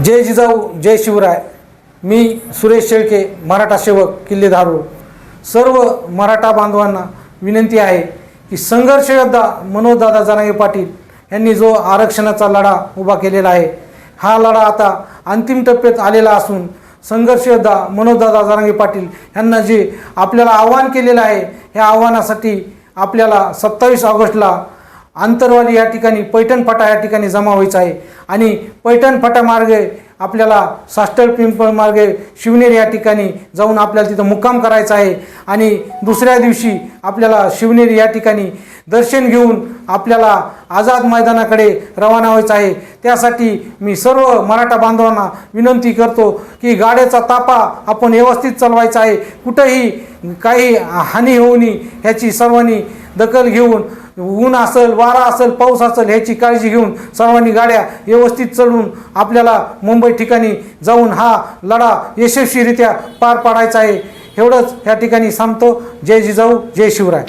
जय जिजाऊ जय शिवराय. मी सुरेश शेळके मराठा सेवक किल्ले धारूर सर्व मराठा बांधवांना विनंती आहे की संघर्षयोद्धा मनोजदादा जनागे पाटील यांनी जो आरक्षणाचा लढा उभा केलेला आहे हा लढा आता अंतिम टप्प्यात आलेला असून संघर्ष योद्धा मनोजदादा जरांगे पाटील यांना जे आपल्याला आव्हान केलेलं आहे ह्या आव्हानासाठी आपल्याला सत्तावीस ऑगस्टला आंतरवाली या ठिकाणी पैठण फाटा या ठिकाणी जमा व्हायचा आहे. आणि पैठण फाटा मार्गे आपल्याला सास्टल पिंपळ मार्गे शिवनेर या ठिकाणी जाऊन आपल्याला तिथं मुक्काम करायचा आहे. आणि दुसऱ्या दिवशी आपल्याला शिवनेरी या ठिकाणी दर्शन घेऊन आपल्याला आझाद मैदानाकडे रवाना व्हायचं आहे. त्यासाठी मी सर्व मराठा बांधवांना विनंती करतो की गाड्याचा तापा आपण व्यवस्थित चालवायचा आहे. कुठंही काही हानी होऊ नये ह्याची सर्वांनी दखल घेऊन ऊन असेल वारा असेल पाऊस असेल ह्याची काळजी घेऊन सर्वांनी गाड्या व्यवस्थित चढून आपल्याला मुंबई ठिकाणी जाऊन हा लढा यशस्वीरित्या पार पाडायचा आहे. एवढंच ह्या ठिकाणी सांगतो. जय जिजाऊ जय शिवराय.